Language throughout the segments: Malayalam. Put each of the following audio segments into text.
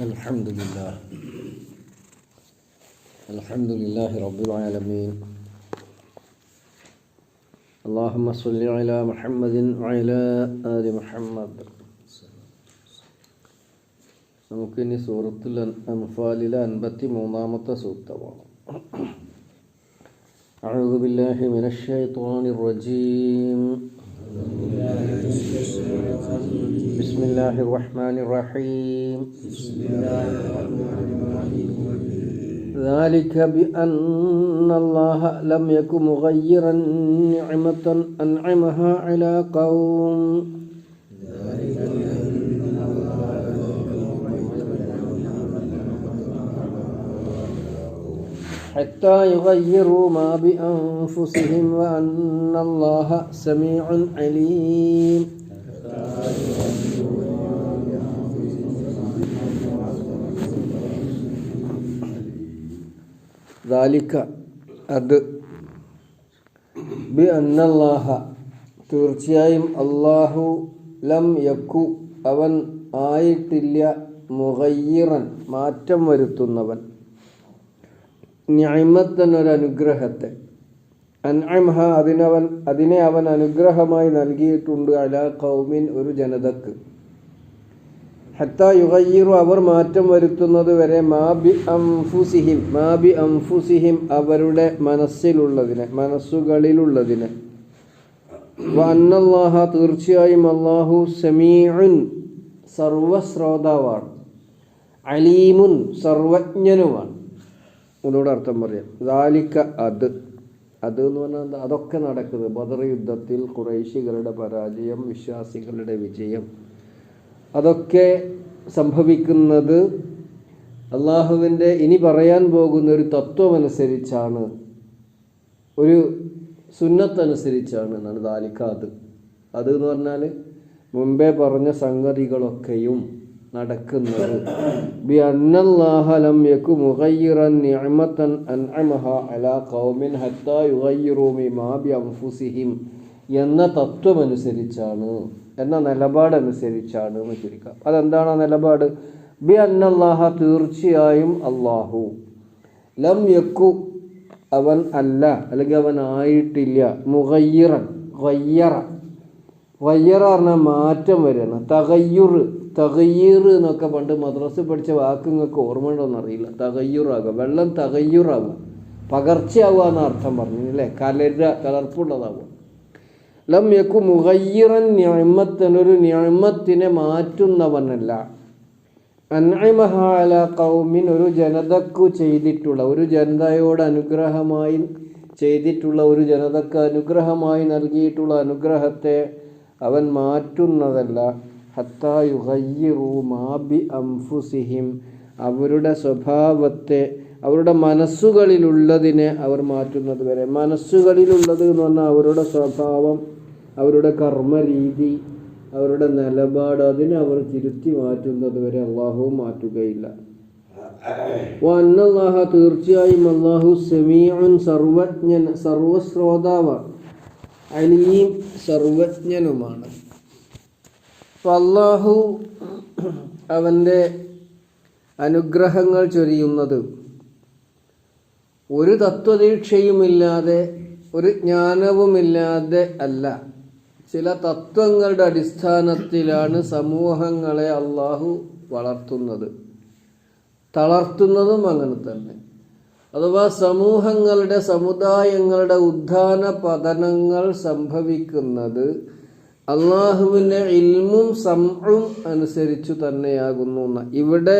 الحمد لله الحمد لله رب العالمين اللهم صل على محمد وعلى آل محمد നമുക്കിനി സൂറത്തുൽ അൻഫാലിലെ അൻപത്തി മൂന്നാമത്തെ സൂക്തമാണ് أعوذ بالله من الشيطان الرجيم بسم الله الرحمن الرحيم. ذلك بأن الله لم يكن مغيرا نعمة أنعمها على قوم. حتى يغيروا ما بأنفسهم وأن الله سميع عليم. അത് ബി അന്നല്ലാഹ തീർച്ചയായും അള്ളാഹു ലം യക്കു അവൻ ആയിട്ടില്ല മുഹയ്യറൻ മാറ്റം വരുത്തുന്നവൻ. ന്യായമത്തനൊരനുഗ്രഹത്തെ അൻഅംഹ അതിനവൻ അതിനെ അവൻ അനുഗ്രഹമായി നൽകിയിട്ടുണ്ട് അല കൗമിൻ ഒരു ജനതക്ക്. ഹത്ത യുഗയ്യിറു അവർ മാറ്റം വരുത്തുന്നത് വരെ മാബി അംഫുസിഹിം മാബി അംഫുസിഹിം അവരുടെ മനസ്സിലുള്ളതിനെ മനസ്സുകളിലുള്ളതിനെ. അന്നല്ലാഹ തീർച്ചയായും അള്ളാഹു സമീഉൻ സർവശ്രോതാവാണ്. അലീമുൻ സർവജ്ഞനുമാണ്. ഒന്നുകൂടെ അർത്ഥം പറയാം. ദാലിക്ക അത്. അത് എന്ന് പറഞ്ഞാൽ അതൊക്കെ നടക്കുന്നത് ബദർ യുദ്ധത്തിൽ കുറേശികളുടെ പരാജയം വിശ്വാസികളുടെ വിജയം അതൊക്കെ സംഭവിക്കുന്നത് അള്ളാഹുവിന്റെ ഇനി പറയാൻ പോകുന്ന ഒരു തത്വമനുസരിച്ചാണ് ഒരു സുന്നത്തനുസരിച്ചാണ് എന്നാണ് ദാലിക്കാത് അത് എന്ന് പറഞ്ഞാൽ മുമ്പേ പറഞ്ഞ സംഗതികളൊക്കെയും നടക്കുന്നത്. അലാ ഖൗമിൻ ഹത്താ എന്ന തത്വമനുസരിച്ചാണ് എന്ന നിലപാടനുസരിച്ചാണ് ചുരുക്കാം. അതെന്താണ് ആ നിലപാട്? ബി അന്നല്ലാഹ തീർച്ചയായും അള്ളാഹു ലം യക്കു അവൻ അല്ല അല്ലെങ്കിൽ അവൻ ആയിട്ടില്ല മുഗയ്യിറൻ വയ്യറ വയ്യറ പറഞ്ഞാൽ മാറ്റം വരികയാണ്. തകയ്യുർ തകയ്യൂർ എന്നൊക്കെ പണ്ട് മദ്രസ പഠിച്ച വാക്ക് നിങ്ങൾക്ക് ഓർമ്മ ഉണ്ടോന്ന് അറിയില്ല. തകയ്യൂറാകുക. വെള്ളം തകയ്യൂറാവുക പകർച്ചയാവുക എന്ന അർത്ഥം പറഞ്ഞു അല്ലേ? കലര കലർപ്പുള്ളതാവുക. ലം യക്കു മുഹയ്യറൻ ഒരു ന്യാമത്തിനെ മാറ്റുന്നവനല്ല. അൻഅമഹാല കൗമിൻ ഒരു ജനതക്കു ചെയ്തിട്ടുള്ള ഒരു ജനതയോട് അനുഗ്രഹമായി ചെയ്തിട്ടുള്ള ഒരു ജനതക്ക് അനുഗ്രഹമായി നൽകിയിട്ടുള്ള അനുഗ്രഹത്തെ അവൻ മാറ്റുന്നതല്ല. മാബി അംഫുസിഹിം. അവരുടെ സ്വഭാവത്തെ അവരുടെ മനസ്സുകളിലുള്ളതിനെ അവർ മാറ്റുന്നത് വരെ. മനസ്സുകളിലുള്ളത് എന്ന് പറഞ്ഞാൽ അവരുടെ സ്വഭാവം അവരുടെ കർമ്മരീതി അവരുടെ നിലപാട് അതിനെ അവർ തിരുത്തി മാറ്റുന്നത് വരെ അള്ളാഹു മാറ്റുകയില്ല. വന്നല്ലാഹ തീർച്ചയായും അള്ളാഹു സെമീഉൻ സർവജ്ഞൻ സർവശ്രോതാവാണ് അലിയും സർവജ്ഞനുമാണ്. അള്ളാഹു അവന്റെ അനുഗ്രഹങ്ങൾ ചൊരിയുന്നത് ഒരു തത്വദീക്ഷയുമില്ലാതെ ഒരു ജ്ഞാനവുമില്ലാതെ അല്ല. ചില തത്വങ്ങളുടെ അടിസ്ഥാനത്തിലാണ് സമൂഹങ്ങളെ അള്ളാഹു വളർത്തുന്നത്. തളർത്തുന്നതും അങ്ങനെ തന്നെ. അഥവാ സമൂഹങ്ങളുടെ സമുദായങ്ങളുടെ ഉദ്ധാന പതനങ്ങൾ സംഭവിക്കുന്നത് അള്ളാഹുവിന്റെ ഇൽമും സംഉം അനുസരിച്ചു തന്നെയാകുന്നു എന്ന ഇവിടെ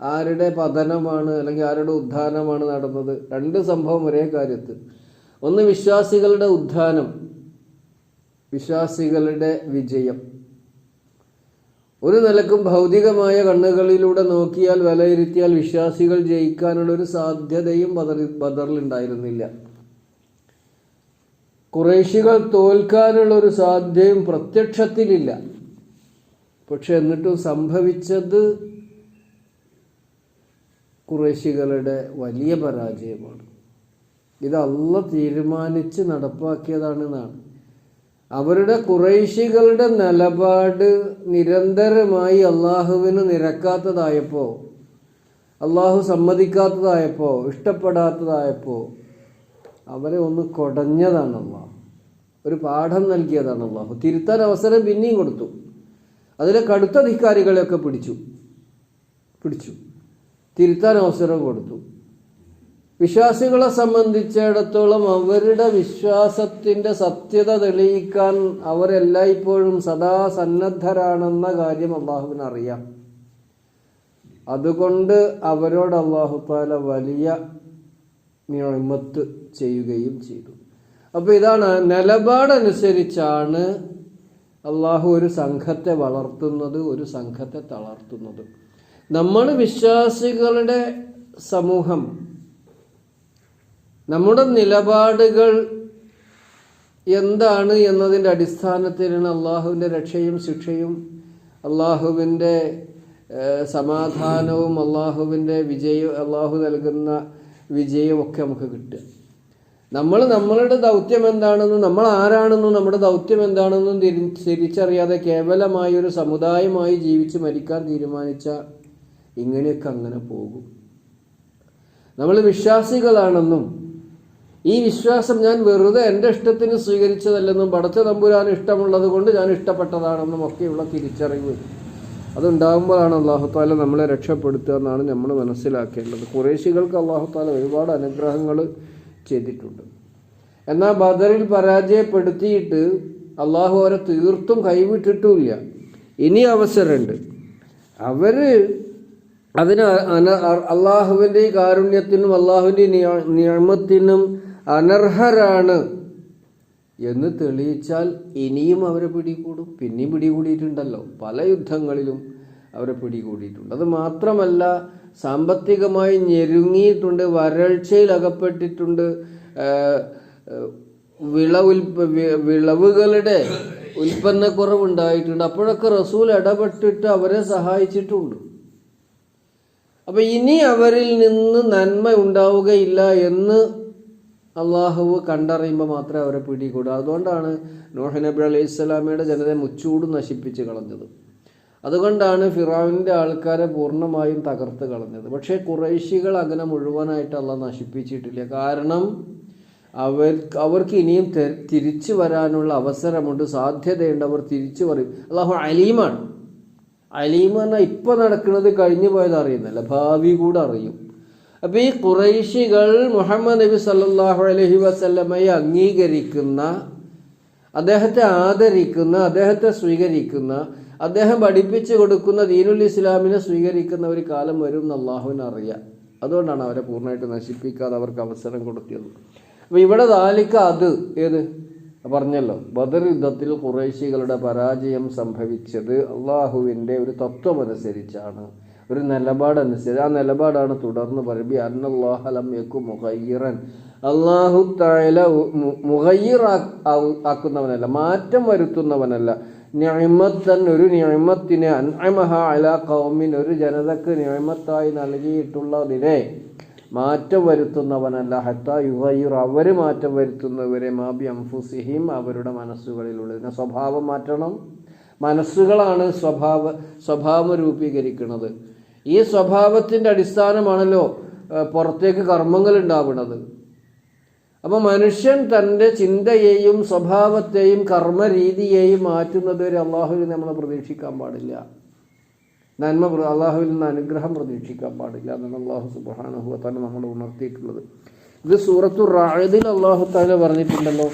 ആരുടെ പതനമാണ് അല്ലെങ്കിൽ ആരുടെ ഉത്ഥാനമാണ് നടന്നത്? രണ്ട് സംഭവം ഒരേ കാര്യത്തിൽ. ഒന്ന് വിശ്വാസികളുടെ ഉത്ഥാനം വിശ്വാസികളുടെ വിജയം. ഒരു നിലക്കും ഭൗതികമായ കണ്ണുകളിലൂടെ നോക്കിയാൽ വിലയിരുത്തിയാൽ വിശ്വാസികൾ ജയിക്കാനുള്ള ഒരു സാധ്യതയും ബദറിൽ ബദറിലുണ്ടായിരുന്നില്ല കുറേശികൾ തോൽക്കാനുള്ള ഒരു സാധ്യതയും പ്രത്യക്ഷത്തിലില്ല. പക്ഷെ എന്നിട്ടും സംഭവിച്ചത് കുറേശികളുടെ വലിയ പരാജയമാണ്. ഇത് അല്ല തീരുമാനിച്ച് നടപ്പാക്കിയതാണെന്നാണ്. അവരുടെ കുറേശികളുടെ നിലപാട് നിരന്തരമായി അള്ളാഹുവിന് നിരക്കാത്തതായപ്പോൾ അള്ളാഹു സമ്മതിക്കാത്തതായപ്പോൾ ഇഷ്ടപ്പെടാത്തതായപ്പോൾ അവരെ ഒന്ന് കൊടഞ്ഞതാണ് അള്ളാഹു ഒരു പാഠം നൽകിയതാണ് അള്ളാഹു തിരുത്താൻ അവസരം പിന്നെയും കൊടുത്തു. അതിലെ കടുത്ത ധിക്കാരികളെയൊക്കെ പിടിച്ചു. പിടിച്ചു. തിരുത്താൻ അവസരം കൊടുത്തു. വിശ്വാസികളെ സംബന്ധിച്ചിടത്തോളം അവരുടെ വിശ്വാസത്തിന്റെ സത്യത തെളിയിക്കാൻ അവരെല്ലായ്പ്പോഴും സദാ സന്നദ്ധരാണെന്ന കാര്യം അള്ളാഹുവിന് അറിയാം അതുകൊണ്ട് അവരോട് അള്ളാഹു താല വലിയ നിയമത്ത് ചെയ്യുകയും ചെയ്തു. അപ്പോൾ ഇതാണ് നിലപാടനുസരിച്ചാണ് അള്ളാഹു ഒരു സംഘത്തെ വളർത്തുന്നത് ഒരു സംഘത്തെ തളർത്തുന്നത്. നമ്മൾ വിശ്വാസികളുടെ സമൂഹം നമ്മുടെ നിലപാടുകൾ എന്താണ് എന്നതിന്റെ അടിസ്ഥാനത്തിലാണ് അള്ളാഹുവിന്റെ രക്ഷയും ശിക്ഷയും അള്ളാഹുവിന്റെ സമാധാനവും അള്ളാഹുവിന്റെ വിജയവും അള്ളാഹു നൽകുന്ന വിജയവും ഒക്കെ നമുക്ക് കിട്ടുക. നമ്മൾ നമ്മളുടെ ദൗത്യം എന്താണെന്നും നമ്മൾ ആരാണെന്നും നമ്മുടെ ദൗത്യം എന്താണെന്നും തിരി തിരിച്ചറിയാതെ കേവലമായ ഒരു സമുദായമായി ജീവിച്ച് മരിക്കാൻ തീരുമാനിച്ച ഇങ്ങനെയൊക്കെ അങ്ങനെ പോകും. നമ്മൾ വിശ്വാസികളാണെന്നും ഈ വിശ്വാസം ഞാൻ വെറുതെ എന്റെ ഇഷ്ടത്തിന് സ്വീകരിച്ചതല്ലെന്നും പടച്ച തമ്പുരാൻ ഇഷ്ടമുള്ളത് കൊണ്ട് ഞാൻ ഇഷ്ടപ്പെട്ടതാണെന്നും ഒക്കെയുള്ള തിരിച്ചറിവ് അതുണ്ടാകുമ്പോഴാണ് അള്ളാഹുത്താല നമ്മളെ രക്ഷപ്പെടുത്തുക എന്നാണ് നമ്മൾ മനസ്സിലാക്കേണ്ടത്. കുറേശികൾക്ക് അള്ളാഹുത്താല ഒരുപാട് അനുഗ്രഹങ്ങൾ ചെയ്തിട്ടുണ്ട്. എന്നാൽ ബദറിൽ പരാജയപ്പെടുത്തിയിട്ട് അള്ളാഹു അവരെ തീർത്തും കൈവിട്ടിട്ടുമില്ല. ഇനി അവസരമുണ്ട്. അവർ അതിന് അന അള്ളാഹുവിന്റെ കാരുണ്യത്തിനും അള്ളാഹുവിന്റെ നിയമത്തിനും അനർഹരാണ്. എന്ന് തെളിയിച്ചാൽ ഇനിയും അവരെ പിടികൂടും. പിന്നെയും പിടികൂടിയിട്ടുണ്ടല്ലോ. പല യുദ്ധങ്ങളിലും അവരെ പിടികൂടിയിട്ടുണ്ട്. അത് മാത്രമല്ല സാമ്പത്തികമായി ഞെരുങ്ങിയിട്ടുണ്ട് വരൾച്ചയിൽ അകപ്പെട്ടിട്ടുണ്ട്. വിള ഉൽപ്പ വിളവുകളുടെ ഉൽപ്പന്നക്കുറവുണ്ടായിട്ടുണ്ട് അപ്പോഴൊക്കെ റസൂൽ ഇടപെട്ടിട്ട് അവരെ സഹായിച്ചിട്ടുണ്ട്. അപ്പൊ ഇനി അവരിൽ നിന്ന് നന്മ ഉണ്ടാവുകയില്ല എന്ന് അള്ളാഹുവ് കണ്ടറിയുമ്പോൾ മാത്രമേ അവരെ പിടികൂടൂ. അതുകൊണ്ടാണ് നോഹ് നബി അലൈഹി സ്വലാമയുടെ ജനതയെ മുച്ചൂട് നശിപ്പിച്ച് കളഞ്ഞത്. അതുകൊണ്ടാണ് ഫിറാവിന്റെ ആൾക്കാരെ പൂർണമായും തകർത്ത് കളഞ്ഞത്. പക്ഷേ കുറേശികൾ അങ്ങനെ മുഴുവനായിട്ട് അള്ള നശിപ്പിച്ചിട്ടില്ല. കാരണം അവർ അവർക്ക് ഇനിയും തിരിച്ചു വരാനുള്ള അവസരമുണ്ട് സാധ്യതയുണ്ട്. അവർ തിരിച്ചു പറയും. അള്ളാഹു അലീമാണ്. അലീം പറഞ്ഞാൽ ഇപ്പൊ നടക്കുന്നത് കഴിഞ്ഞു പോയത് അറിയുന്നില്ല ഭാവി കൂടെ അറിയും. അപ്പൊ ഈ കുറൈശികൾ മുഹമ്മദ് നബി സല്ലാഹു അലഹി വസല്ലമയെ അംഗീകരിക്കുന്ന അദ്ദേഹത്തെ ആദരിക്കുന്ന അദ്ദേഹത്തെ സ്വീകരിക്കുന്ന അദ്ദേഹം പഠിപ്പിച്ചു കൊടുക്കുന്ന ദീനുൽ ഇസ്ലാമിനെ സ്വീകരിക്കുന്ന ഒരു കാലം വരും എന്ന് അള്ളാഹുവിന് അറിയാം. അതുകൊണ്ടാണ് അവരെ പൂർണമായിട്ട് നശിപ്പിക്കാതെ അവർക്ക് അവസരം കൊടുത്തത് അപ്പൊ ഇവിടെ ദാലിക്ക അത് ഏത്? പറഞ്ഞല്ലോ ബദർ യുദ്ധത്തിൽ കുറേശികളുടെ പരാജയം സംഭവിച്ചത് അള്ളാഹുവിന്റെ ഒരു തത്വമനുസരിച്ചാണ്. ഒരു നിലപാടനുസരിച്ച് ആ നിലപാടാണ് തുടർന്ന് പറയുമ്പോൾ അന്നല്ലാഹലം യക്കു മുഹയ്യറൻ അള്ളാഹു താല മുഹയ്യർ ആക്കുന്നവനല്ല മാറ്റം വരുത്തുന്നവനല്ല. നിയമത്തൻ ഒരു നിയമത്തിന് അൻഅമഹ അല കൗമിൻ ഒരു ജനതക്ക് നിയമത്തായി നൽകിയിട്ടുള്ളതിനെ മാറ്റം വരുത്തുന്നവനല്ല. ഹത്ത യുഹയ്യുർ അവർ മാറ്റം വരുത്തുന്നവരെ മാബി അംഫുസിഹിം അവരുടെ മനസ്സുകളിലുള്ള സ്വഭാവം മാറ്റണം. മനസ്സുകളാണ് സ്വഭാവ സ്വഭാവം രൂപീകരിക്കുന്നത് ഈ സ്വഭാവത്തിന്റെ അടിസ്ഥാനമാണല്ലോ പുറത്തേക്ക് കർമ്മങ്ങൾ ഉണ്ടാവുന്നത്. അപ്പോൾ മനുഷ്യൻ തന്റെ ചിന്തയെയും സ്വഭാവത്തെയും കർമ്മരീതിയെയും മാറ്റുന്നത് വരെ അള്ളാഹുവിൽ നമ്മൾ പ്രതീക്ഷിക്കാൻ പാടില്ല. നന്മ അള്ളാഹുവിൽ നിന്ന് അനുഗ്രഹം പ്രതീക്ഷിക്കാൻ പാടില്ല എന്നാണ് അള്ളാഹു സുബാനുഹു തന്നെ നമ്മൾ ഉണർത്തിയിട്ടുള്ളത്. ഇത് സൂറത്തു റായതിൽ അള്ളാഹു താല പറഞ്ഞിട്ടുണ്ടല്ലോ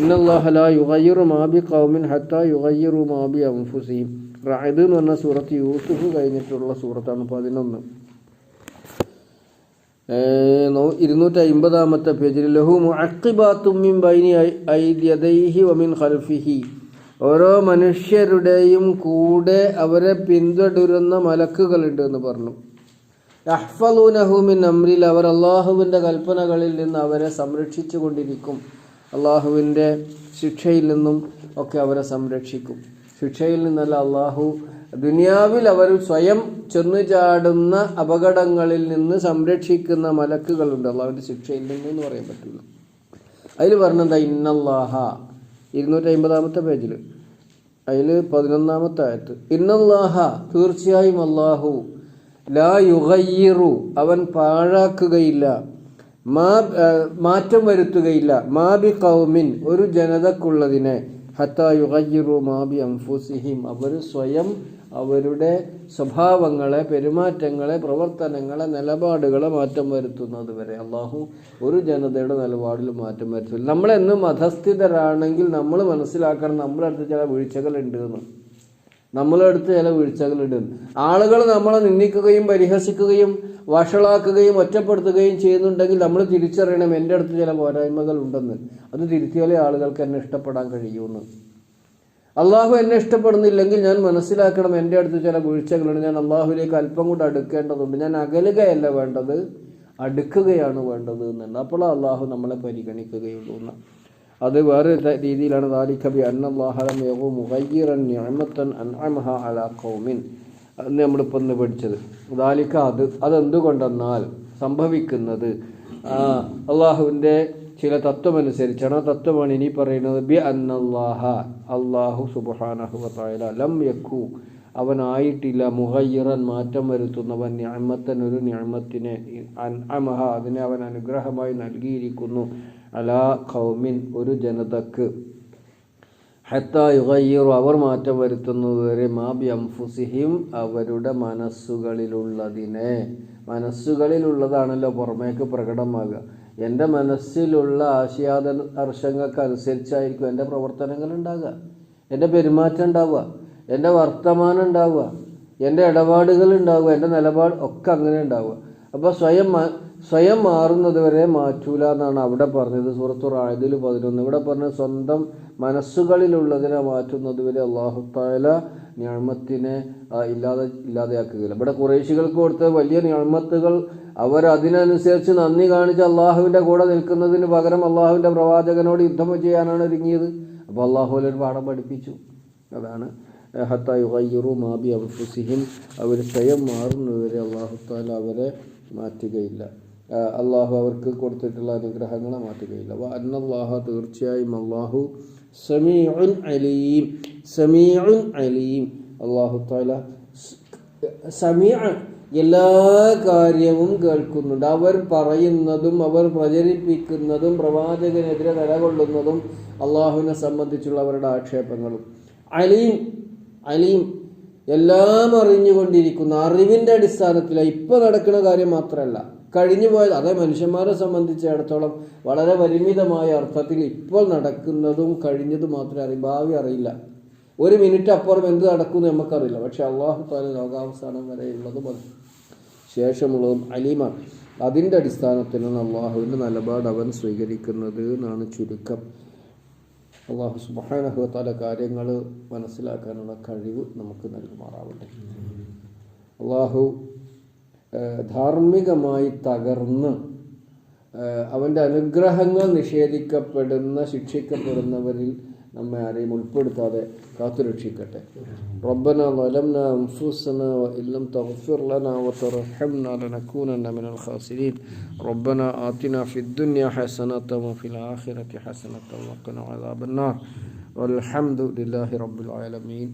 ഇന്നല്ലാഹല യുഗയ്യറു മാബി കൗമിൻ ഹത്ത യുഗയ്യറു മാബി അംഫുസീം റായത് എന്ന് പറഞ്ഞ സൂറത്ത് യൂസുഫ് കഴിഞ്ഞിട്ടുള്ള സൂറത്താണ് പതിനൊന്ന്. ഇരുന്നൂറ്റി അമ്പതാമത്തെ പേജിൽ ലഹു മുഅഖിബാത്തുമ്മിൻ ബൈനി വമിൻ ഖൽഫിഹി. ഓരോ മനുഷ്യരുടെയും കൂടെ അവരെ പിന്തുടരുന്ന മലക്കുകളുണ്ട് എന്ന് പറഞ്ഞു. അഹ്ഫലൂനഹുമിൻ അമ്രിൽ അവർ അള്ളാഹുവിന്റെ കൽപ്പനകളിൽ നിന്ന് അവരെ സംരക്ഷിച്ചു കൊണ്ടിരിക്കും അള്ളാഹുവിന്റെ ശിക്ഷയിൽ നിന്നും ഒക്കെ അവരെ സംരക്ഷിക്കും. ശിക്ഷയിൽ നിന്നല്ല അള്ളാഹു ദുനിയാവിൽ അവർ സ്വയം ചെന്നു ചാടുന്ന അപകടങ്ങളിൽ നിന്ന് സംരക്ഷിക്കുന്ന മലക്കുകളുണ്ട്. അള്ളാഹുവിന്റെ ശിക്ഷയിൽ നിന്ന് എന്ന് പറയാൻ പറ്റില്ല അതിൽ പറഞ്ഞെന്താ? ഇന്നല്ലാഹ. ഇരുന്നൂറ്റി അമ്പതാമത്തെ പേജിൽ. അതിൽ പതിനൊന്നാമത്തെ ആയത്ത്. ഇന്നല്ലാഹ. തീർച്ചയായും അള്ളാഹു. ലാ യുഗയ്യിറു. അവൻ പാഴാക്കുകയില്ല. മാ മാറ്റം വരുത്തുകയില്ല. മാബി കൗമിൻ ഒരു ജനതക്കുള്ളതിനെ. ഹത്ത മാബി അംഫുസിഹിം. അവർ സ്വയം അവരുടെ സ്വഭാവങ്ങളെ പെരുമാറ്റങ്ങളെ പ്രവർത്തനങ്ങളെ നിലപാടുകളെ മാറ്റം വരുത്തുന്നത് വരെ. അള്ളാഹു ഒരു ജനതയുടെ നിലപാടിൽ മാറ്റം വരുത്തില്ല നമ്മളെന്നും മതസ്ഥിതരാണെങ്കിൽ നമ്മൾ മനസ്സിലാക്കണം നമ്മളടുത്ത് ചില വീഴ്ചകളുണ്ട് എന്ന്. നമ്മളെ അടുത്ത് ചില വീഴ്ചകളുണ്ട്. ആളുകൾ നമ്മളെ നിന്ദിക്കുകയും പരിഹസിക്കുകയും വഷളാക്കുകയും ഒറ്റപ്പെടുത്തുകയും ചെയ്യുന്നുണ്ടെങ്കിൽ നമ്മൾ തിരിച്ചറിയണം എന്റെ അടുത്ത് ചില പോരായ്മകൾ ഉണ്ടെന്ന്. അത് തിരുത്തിയാലേ ആളുകൾക്ക് എന്നെ ഇഷ്ടപ്പെടാൻ കഴിയുമെന്ന് അള്ളാഹു എന്നെ ഇഷ്ടപ്പെടുന്നില്ലെങ്കിൽ ഞാൻ മനസ്സിലാക്കണം എന്റെ അടുത്ത് ചില വീഴ്ചകളുണ്ട്. ഞാൻ അള്ളാഹുലേക്ക് അല്പം കൂടെ അടുക്കേണ്ടതുണ്ട്. ഞാൻ അകലുകയല്ല വേണ്ടത് അടുക്കുകയാണ് വേണ്ടത് എന്നുണ്ട്. അപ്പോൾ അള്ളാഹു നമ്മളെ പരിഗണിക്കുകയുള്ളൂ എന്ന്. അത് വേറെ രീതിയിലാണ് താലിഖബി അന്നല്ലാഹലം യഹു മുഹയ്യറൻ ഞമത്തൻ അൻഅമഹ അലാ ഖൗമിൻ. അന്ന് നമ്മളിപ്പോൾ ഒന്ന് പഠിച്ചത്. ദാലിക്ക അത് അതെന്തുകൊണ്ടെന്നാൽ സംഭവിക്കുന്നത് അള്ളാഹുവിന്റെ ചില തത്വമനുസരിച്ചാണ്. ആ തത്വമാണ് ഇനി പറയുന്നത് ബി അന്നല്ലാഹ അള്ളാഹു സുബ്ഹാനഹു വതആല ലം യക്കു അവനായിട്ടില്ല മുഹയ്യറൻ മാറ്റം വരുത്തുന്നവൻ ഞാമത്തൻ ഒരു ഞാമത്തിനെ അൻഅമഹ അതിനെ അവൻ അനുഗ്രഹമായി നൽകിയിരിക്കുന്നു. അലാ ഖൗമിൻ ഒരു ജനതക്ക്. ഹത്ത യുഗയ്യറു അവർ മാറ്റം വരുത്തുന്നതുവരെ മാബി അംഫുസിഹിം അവരുടെ മനസ്സുകളിലുള്ളതിനെ. മനസ്സുകളിലുള്ളതാണല്ലോ പുറമേക്ക് പ്രകടമാകുക. എന്റെ മനസ്സിലുള്ള ആശയാദ ഹർഷങ്ങൾക്ക് അനുസരിച്ചായിരിക്കും എന്റെ പ്രവർത്തനങ്ങൾ ഉണ്ടാകുക എന്റെ പെരുമാറ്റം ഉണ്ടാവുക. എന്റെ വർത്തമാനം ഉണ്ടാവുക. എന്റെ ഇടപാടുകൾ ഉണ്ടാവുക. എന്റെ നിലപാട് ഒക്കെ അങ്ങനെ ഉണ്ടാവുക. അപ്പോൾ സ്വയം സ്വയം മാറുന്നത് വരെ മാറ്റൂല എന്നാണ് അവിടെ പറഞ്ഞത്. സൂറത്തു റായതിൽ പതിനൊന്ന്. ഇവിടെ പറഞ്ഞ സ്വന്തം മനസ്സുകളിലുള്ളതിനെ മാറ്റുന്നത് വരെ അള്ളാഹു താല ഞാമത്തിനെ ഇല്ലാതെ ഇല്ലാതെയാക്കുകയില്ല. ഇവിടെ കുറേശികൾക്ക് കൊടുത്ത വലിയ ഞാമത്തുകൾ അവർ അതിനനുസരിച്ച് നന്ദി കാണിച്ച് അള്ളാഹുവിന്റെ കൂടെ നിൽക്കുന്നതിന് പകരം അള്ളാഹുവിന്റെ പ്രവാചകനോട് യുദ്ധം ചെയ്യാനാണ് ഒരുങ്ങിയത്. അപ്പോൾ അള്ളാഹു ഒരു പാഠം പഠിപ്പിച്ചു. അതാണ്. ഹത്തായുറു മാബി അബ്ഫുസിഹിം അവർ സ്വയം മാറുന്നതുവരെ അള്ളാഹു താല അവരെ മാറ്റുകയില്ല. അള്ളാഹു അവർക്ക് കൊടുത്തിട്ടുള്ള അനുഗ്രഹങ്ങളെ മാറ്റുകയില്ല. വ അന്നല്ലാഹ തീർച്ചയായും അള്ളാഹു സമീഉൻ അലീം. സമീഉൻ അലീം. അള്ളാഹു താല സമീ എല്ലാ കാര്യവും കേൾക്കുന്നുണ്ട്. അവർ പറയുന്നതും അവർ പ്രചരിപ്പിക്കുന്നതും പ്രവാചകനെതിരെ നിലകൊള്ളുന്നതും അള്ളാഹുവിനെ സംബന്ധിച്ചുള്ള അവരുടെ ആക്ഷേപങ്ങളും. അലീം അലീം എല്ലാം അറിഞ്ഞുകൊണ്ടിരിക്കുന്ന. അറിവിന്റെ അടിസ്ഥാനത്തിലാണ് ഇപ്പോൾ നടക്കുന്ന കാര്യം മാത്രമല്ല കഴിഞ്ഞു പോയത്. അതേ മനുഷ്യന്മാരെ സംബന്ധിച്ചിടത്തോളം വളരെ പരിമിതമായ അർത്ഥത്തിൽ ഇപ്പോൾ നടക്കുന്നതും കഴിഞ്ഞതും മാത്രമേ അറിയും ഭാവി അറിയില്ല. ഒരു മിനിറ്റ് അപ്പുറം എന്ത് നടക്കുമെന്ന് നമുക്കറിയില്ല. പക്ഷെ അള്ളാഹു താല ലോകാവസാനം വരെയുള്ളതും അത് ശേഷമുള്ളതും അലീമാണ്. അതിന്റെ അടിസ്ഥാനത്തിലാണ് അള്ളാഹുവിന്റെ നിലപാട് അവൻ സ്വീകരിക്കുന്നത് എന്നാണ് ചുരുക്കം. അള്ളാഹു സുബാനഹുത്താല കാര്യങ്ങൾ മനസ്സിലാക്കാനുള്ള കഴിവ് നമുക്ക് നൽകുമാറാവട്ടെ. അള്ളാഹു ധാർമ്മികമായി തകർന്ന് ഏഹ്, അവൻ്റെ അനുഗ്രഹങ്ങൾ നിഷേധിക്കപ്പെടുന്ന ശിക്ഷിക്കപ്പെടുന്നവരിൽ നമ്മെ ആരെയും ഉൾപ്പെടുത്താതെ കാത്തുരക്ഷിക്കട്ടെ ربنا ظلمنا أنفسنا وإن لم تغفر لنا وترحمنا لنكونن من الخاسرين ربنا آتنا في الدنيا حسنة وفي الآخرة حسنة وقنا عذاب النار والحمد لله رب العالمين